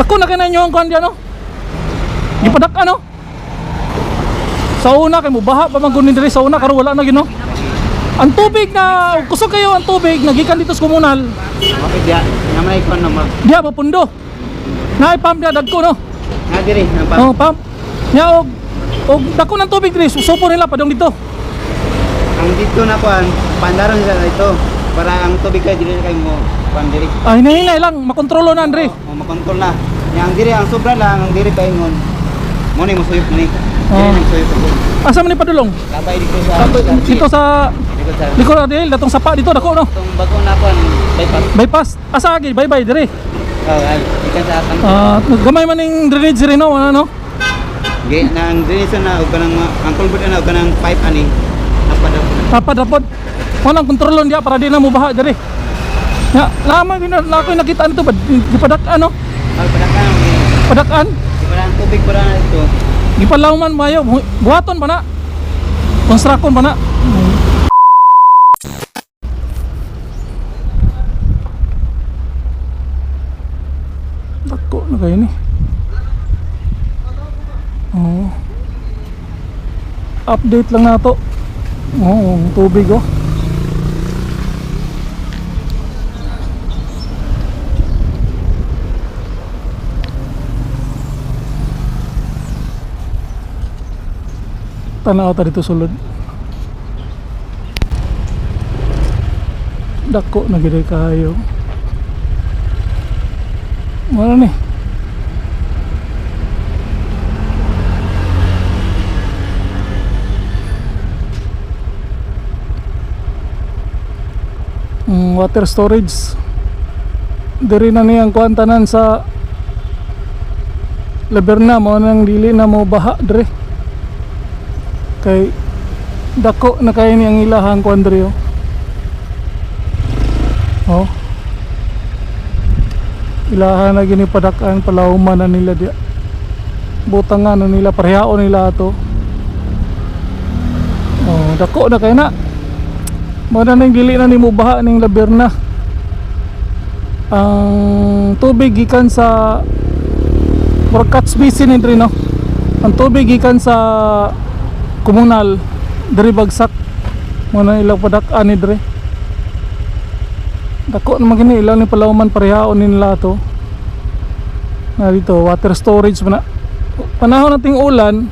Dako na kay ninyo ang kuan diyan no. Gipadak ano? Sa una kay mo baha pa diri sa una karon wala na gino. Ang tubig na kusog kayo ang tubig nagikan dito sa komunal. Bakit ya? Naman ikon na mag... Diya mapundo. Na pump dia dagko no. Nga diri, nang pa... Oh, pump. Nya og og dako ng tubig diri susupo nila padong dito. Ang dito na kuan, pandaron sa ito. Para ang tubig kay dili kay mo kuan diri. Ah, hinahinay lang makontrolo na Andre. O makontrol na. Yang diri ang sobra lang, ang diri kay ngon. Mo ni mo suyop ni. Oh. nang. Asa man ni padulong? Labay dito sa sa dito sa likod na dili datong sapa dito dako no. itong bago na kuan bypass. Bypass. Asa agi bye-bye diri. Oh, ay, ikan sa atang. Ah, gamay man ning drainage rin no, ano no? Gi nang sa na og kanang ang kulbot na og kanang pipe ani. Napadap na. Dapat dapat walang kontrolon dia para di na mo baha diri. Ya, lama gina na ako nakita nito ba gipadak ano? Padakan gi. Padakan. Ba ang tubig para na ito. Gipalawman mayo bu- buhaton pa na. Konstrakon pa na. Dako na kayo ni. Oo. Update lang na to. Ang tubig oh. Tanaw ta dito sulod. Dako na gid kayo. Mara ni. Mm, water storage. Diri na niyang kuantanan sa Laberna mo nang dili na mo baha dire kay dako na kay ni ang ilahang kuandrio oh. Ilahan na gini padakan palauman na nila dia butangan na nila parehao nila ato. Oh dako na kay na. Mo na ning dili na nimo baha ning laberna ang tubig gikan sa Workats basin ni diri no? Ang tubig gikan sa komunal diri bagsak. Mo na ilang padak-an ni diri. Dako naman gini ilang ni palawman parehaon ni nila to. Na dito water storage man na panahon nating ulan.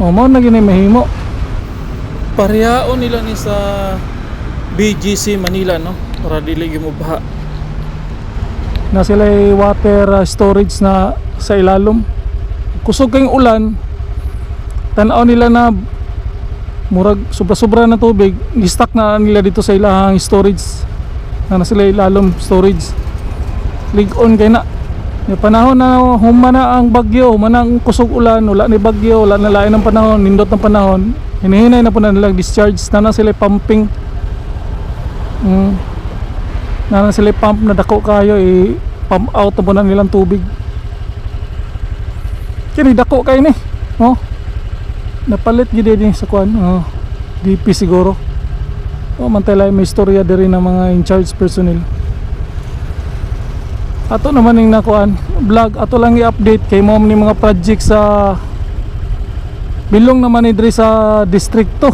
O mo na gini mahimo. Parehaon nila ni sa BGC Manila no? Para dili mo baha na sila water uh, storage na sa ilalom kusog kayong ulan tanaw nila na murag sobra-sobra na tubig. I-stack na nila dito sa ilang storage. Na na sila ilalom storage. Ligon kay na. Yung panahon na human na ang bagyo human na ang kusog ulan wala ni bagyo wala na lain ng panahon nindot ng panahon. Hinihinay na po na nilang discharge. Na na sila pumping. Mm. na na sila pump na dako kayo i pump out na po na nilang tubig. Kini dako kayo ni. Oh napalit gid din sa kwan oh DP siguro. Oh mantay may istorya diri ng mga in charge personnel. Ato naman ning nakuan vlog. Ato lang i-update kay mom ni mga project sa bilong naman ni sa distrikto.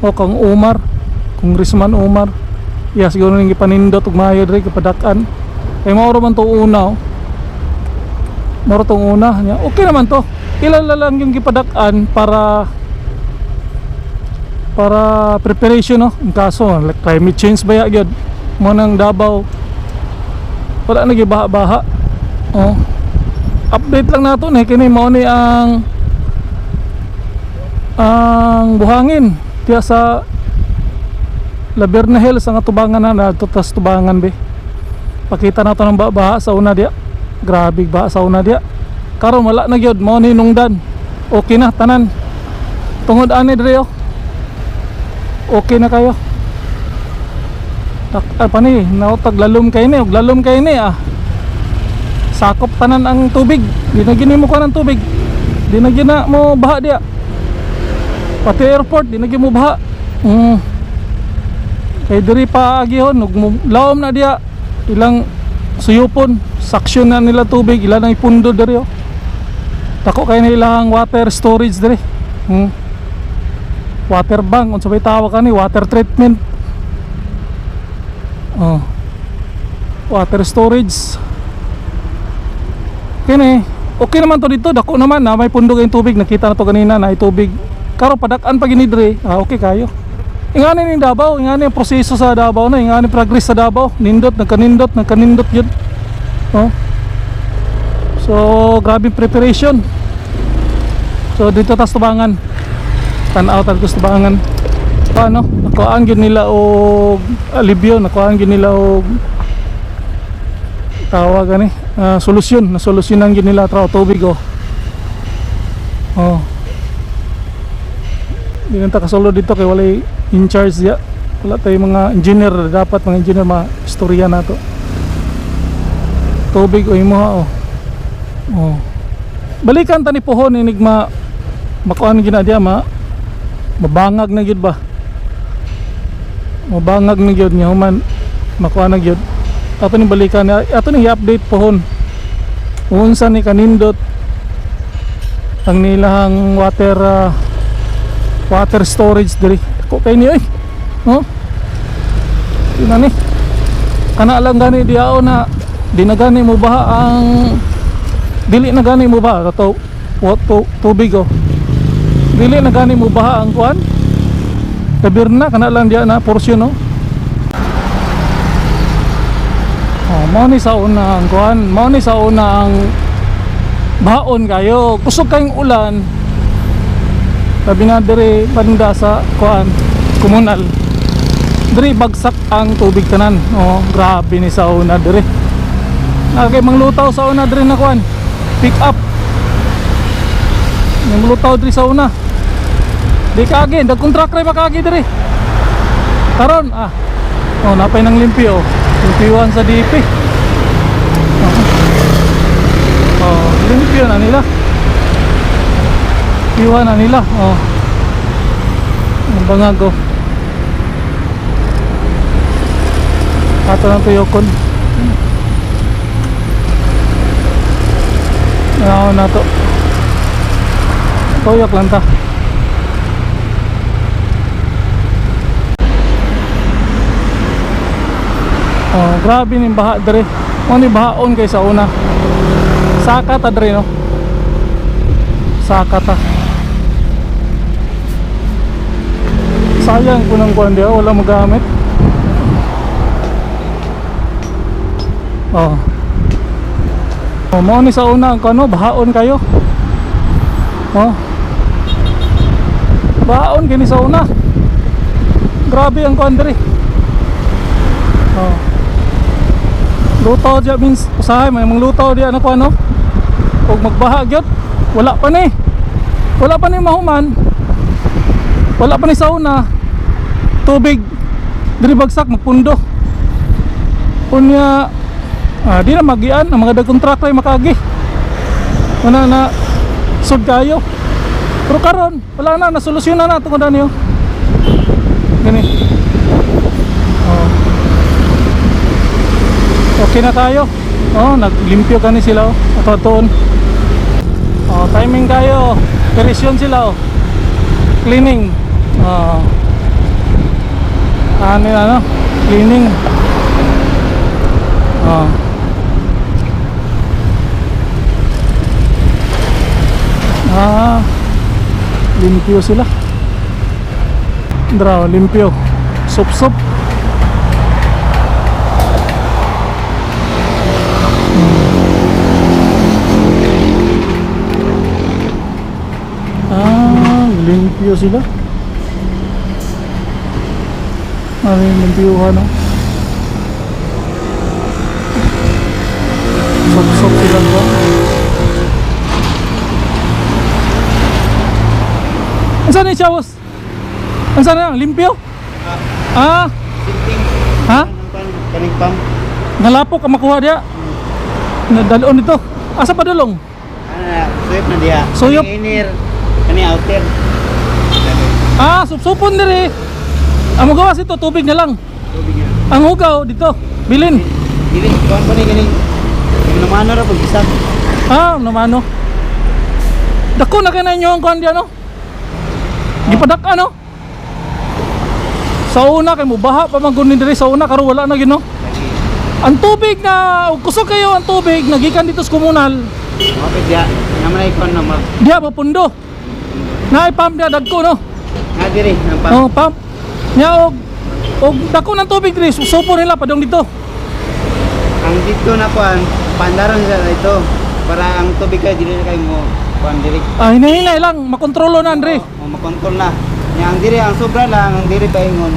O kang Umar Congressman Umar. Iya siguro ning ipanindot ug maayo diri kapadakan. Kay mao man to una oh. Mao tong una nya okay naman to. Ilan lang yung gipadak-an para para preparation no? In kaso like climate change ba ya gyud mo nang Davao. Wala na gibaha-baha oh update lang nato ni kini mao ni ang ang buhangin. Tiya sa Laberna Hills ang atubangan na na tas tubangan be. Pakita nato ng ba- baha sa una dia grabe baha sa una dia karon wala na gyud mao ni nungdan. Okay na tanan. Tungod ani dire oh. okay na kayo. Tak ah, pa ni nautag lalom kay ni og lalom kay ni ah. Sakop tanan ang tubig. Di na mo kuha ng tubig. Di na gina mo baha dia pati airport di na gini mo baha. Mm. kay diri pa agihon ug mo- lawom na dia ilang suyupon, saksyon na nila tubig, ilan ang ipundo diri oh. Tako kay nilang water storage diri. Hmm. Water bank, unsa bay tawag kani, water treatment. Oh. Water storage. Kini, okay naman to dito, dako naman na may pundo kayong tubig, nakita na to kanina na tubig. Karo padakan pa gini diri, ah, okay kayo. Ingani ni Davao, ingani proseso sa Davao na, ingani progress sa Davao. Nindot, nagkanindot, nagkanindot yun. Oh. So, grabe preparation. So, dito tas tubangan. Tanaw tal gusto tubangan. Paano? Nakuhaan gyud nila og alibyo, nakuhaan gyud nila og tawag gani, ah, solusyon, na solusyonan gyud nila traw tubig oh. Oh. Di nang takasolo dito kay walay in charge ya. Wala tayong mga engineer dapat mga engineer mga istorya na to. Tubig o imo oh. Oh. Balikan tani pohon inig ma makuan gina dia ma mabangag na gyud ba. Mabangag na gyud nya human makuan na gyud. Ato ni balikan ato ni i-update pohon. Unsa ni kanindot ang nilahang water ah, water storage diri ko kay ni oy. Oh. Ina ni. Kana lang gani diao na di mo baha ang dili na gani mo baha kato what to, tubig oh. Dili na gani mo baha ang kuan kabirna kana lang dia na portion oh. Oh, mo ni sa una ang kuan, mo ni sa una ang baon kayo. Kusog kayong ulan, sabi nga diri banda sa kuan komunal diri bagsak ang tubig tanan. Oh grabe ni sa una diri. Nagay manglutaw sa una diri na kuan. Pick up. Manglutaw diri sa una. Di kaagi dagkong truck ray makagi diri. Karon ah. Oh napay nang limpyo. Limpyuhan sa DP oh, oh limpyo na nila Iwan na nila. Oh. Ang bangag oh. Ato ng tuyokon. Ayaw na to. Tuyok lang ta. Oh, grabe ni baha dere. Mo ni bahaon kay sa una. Saka ta dere no. Saka ta. Sayang ko ng kuwan diya wala magamit. Oh. Oh mo ni sa una ang kano? Bahaon kayo. Oh. Bahaon kini sa una. Grabe ang kuwan diri oh. Lutaw diya means usahay may mga lutaw diya na kuwan no? Kung magbaha gyud wala pa ni. Wala pa ni mahuman. Wala pa ni sauna tubig. Diri bagsak magpundo. Unya ah, di na magian. Ang mga dagkong truck ay makagi wala na sud kayo. Pero karon wala na nasolusyonan na tungod niyo gani. Oh. okay na tayo. Oh naglimpyo kani sila oh. Ato tuon oh timing kayo. Perisyon sila oh. Cleaning. Oh ano ano? Cleaning. Oh. Ah. Limpyo sila. Draw limpyo. Sup sup. Ah limpyo sila ano yung limpyuhan no sup sila ba Ansan ni Chavos? Ansan na? Limpyo? Ah, ha? Kaning pam. Nalapo ka makuha dia. Nadalon dito. Asa pa dulong? Na, suyop na diya. Suyop? Inner. Kani outer. Ah, supsupon diri. Ang magawas ito, tubig na lang. Tubig na. Ang hugaw dito, bilin. Dili, kuan pa ni gani. Namano ra pag isa. Ah, naman no. Dako na kay ninyo ang kuan diyan no. Gipadak ano? Sa una kay mo baha pa man kunin diri sa una karon wala na gyud no. Lagi. Ang tubig na kusog kayo ang tubig nagikan dito sa komunal. Mapit ya. Naman ay kuan na mag. Diya papundo. Na pump dia dagko no. Nga diri, pa. Oh, pump. Nya og og dako ng tubig diri susupo nila padong dito. Ang dito na kuan, pandaron sa ito. Para ang tubig kay dili kay mo kuan diri. Ah, hinahinay lang makontrolo na Andre. O makontrol na. Nya ang diri ang sobra lang ang diri paingon.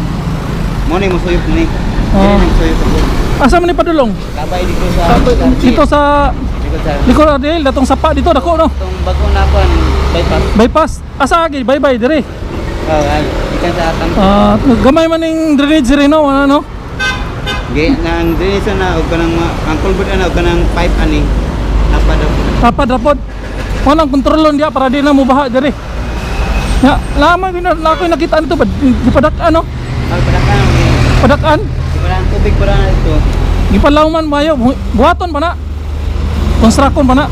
Mo ni musuyop ni. Oh. Diri nang suyop ko. Asa man ni padulong? Kabay dito sa Ah, Dito sa dito sa likod Adel, datong sapa dito dako no. itong bago na kuan bypass. Bypass. Asa agi bye-bye dire. Oh, ay, ikan sa atang. Ah, gamay man ning drainage rin no, ano no? Gi nang diri sa na og kanang ang kulbot ana og kanang pipe ani. Napad ako. Tapad rapod. Wanang kontrolon dia para di na mo baha dire. Ya, lama gina na ako nakita nito ba di padak ano? Al padakan gi. Padakan. Di ba ang tubig para na ito. Gipalaw man mayo bu- buhaton pa na. Konstrakon pa na.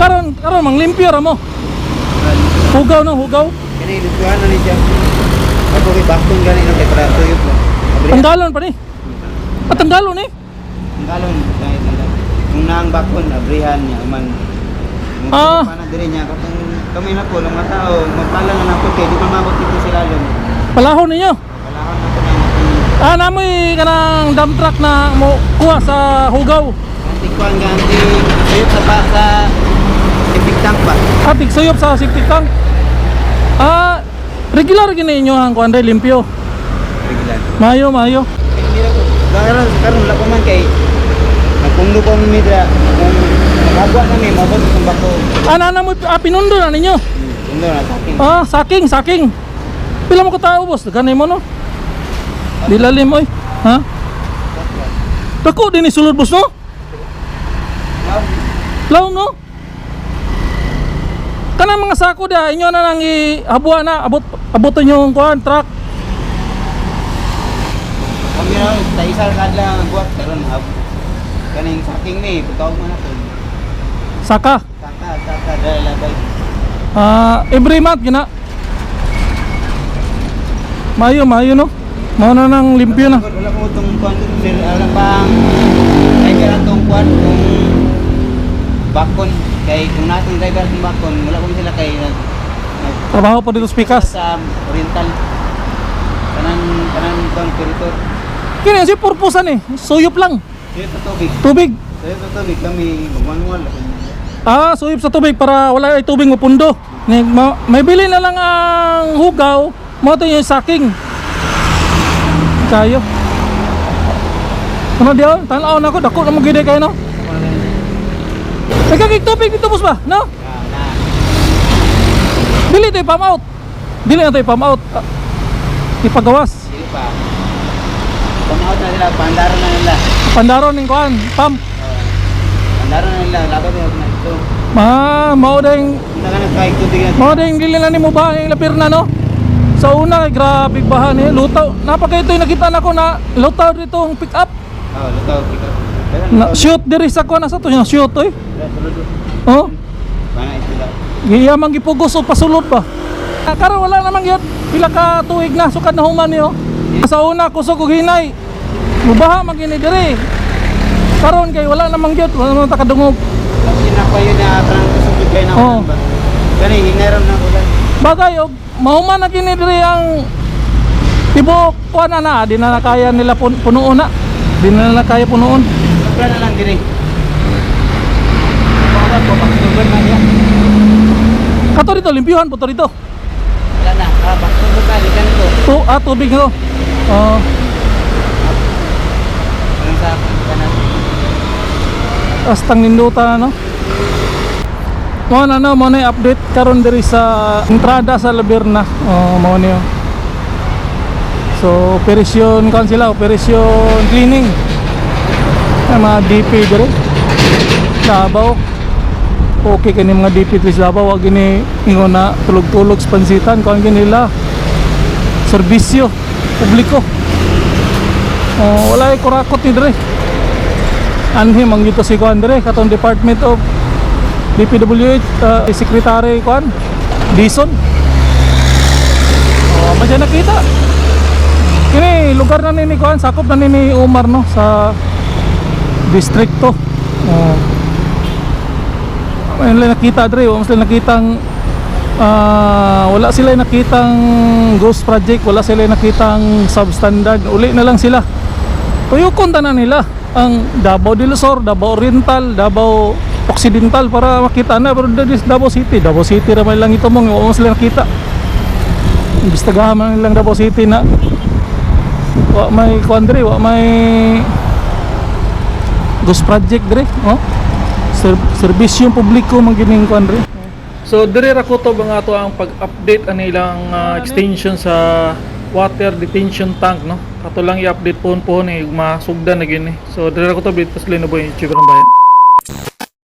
Karon karon mang limpyo ra mo. Hugaw no, hugaw. Kani lutuhan na ni siya. Ako gi bakton gani na kay para tuyop mo. Abrihan. Tanggalon pa ni. At tanggalon ni. Ang galon kay tanggal. Kung naang bakon abrihan niya man. Ah. Pana diri niya katong kami na po lang mga tao magpala na napod kay di man mabot dito sila lom. Palahon ninyo. Kalahon na po na Ah, namoy kanang dump truck na mo kuha sa hugaw. anti kuan ganti tuyop sa pa sa tipik tank ba. Ah, tigsuyop sa septic tank. Ah, regular gini inyo ang kuan limpyo. Regular. Mayo, mayo. Karon karon la man kay nagpundo pa mi midra kung magagwa na mi mabot kung bako. Ah, na mo ah, pinundo na ninyo. Pundo na sa akin. Ah, saking, saking. Pila mo ka tao, boss? Ganay mo, no? Dilalim, oy. Ha? Dako din isulod, boss, no? Law, no? Kanang mga sako da, inyo na nang ihabuan na, abot, aboton yung kuhan, truck. Kami na sa isa kadla ang buhat karon hab. Kaning saking ni pagkaw man ako. Saka. Saka saka dala labay. Ah, every month, gina. Mayo, mayo, no? Mao na nang limpyo na. Wala ko tong kuan sir ala pang ay kaya tong kuan kung bakon kay kung natong driver ng bakon wala ko sila kay nag nag Trabaho pa dito sa Pikas. sa oriental kanan kanan bang territory. Kini si purpusan eh. Suyop lang. Dito tubig. Tubig. Dito tubig kami magmanual. Ah, suyop sa tubig para wala ay tubig mapundo. Ni ma, may bili na lang ang hugaw, mo to yung saking. Kayo. Ano diyo? Tanaw na ko, dako na mo gid kayo no. Nagkakig tubig dito boss ba? No? Dili tayo pam out. Dili na tayo pam out. Ah, ipagawas. Pa. Pamaot na nila, pandaron na nila. Pandaron ning kuan, pam. Pandaron na nila, laban na na ito. Ma, mao ding. Mga ding dili na ni mo ba yung lapir na no? Sa una, grabe bahan eh. Lutaw. Napaka ito yung nakita na ko na lutaw dito ang pick up. Oh, lutaw kita. Pero Na, shoot diri sa kuha na sa to yung shoot oy. Oh, sila. giyamang gipugos o pasulod ba? Ah, Karon wala namang yun. Pila ka tuig na sukad na human niyo. Sa una kusog og hinay. Mubaha man gini diri. Karon kay wala namang gyud, wala namang takadungog. Kasi na parang kusubig kayo na ba? Kani, hinaram na ulan. Bagay og mahuman na gini diri ang tibok kuha na na, di na nakaya nila pun punuon na. Di na nila kaya punuon. Sobra na lang diri. Baka po, pagsugan na yan. Kato rito, limpyuhan po to rito. Wala na, ah, pagsugan na, likan ko. Tu ah, tubig no. Oh, Parang sa kanan. astang ninduta na no. Mo na no, mo na update karon diri sa entrada sa Laberna. Oh, mo niyo. So, operasyon kan sila, operasyon cleaning. Ay, mga DP diri. Labaw. Okay kani mga DP sa Labaw, wag gini ingon na tulog-tulog sa pansitan, kuan gini nila. Serbisyo publiko. Oh, wala ay kurakot ni Dre. Anhi mang yuto si Kuan Dre katong Department of DPWH uh, Secretary Kuan Dison. Oh, madya nakita. Kini lugar na ni ni Kuan sakop na ni ni Umar no sa distrito. Oh. Ayun lang nakita Dre, wala sila nakitang ah, wala sila nakitang ghost project, wala sila nakitang substandard. Uli na lang sila. Tuyukon tanan nila ang Davao del Sur, Davao Oriental, Davao Occidental para makita na pero Davao City, Davao City ramay lang ito mong wala sila nakita. Imbis nilang Davao City na wa may kuan dre, wa may ghost project dre, oh. Ser serbisyong publiko man gining kuan dre. So dire ra ko to mga to ang pag-update ani ilang ah, extension sa water detention tank no. Kato lang i-update pohon pohon eh masugdan na gini. So dire ra ko to bit pas lino boy YouTube ng bayan.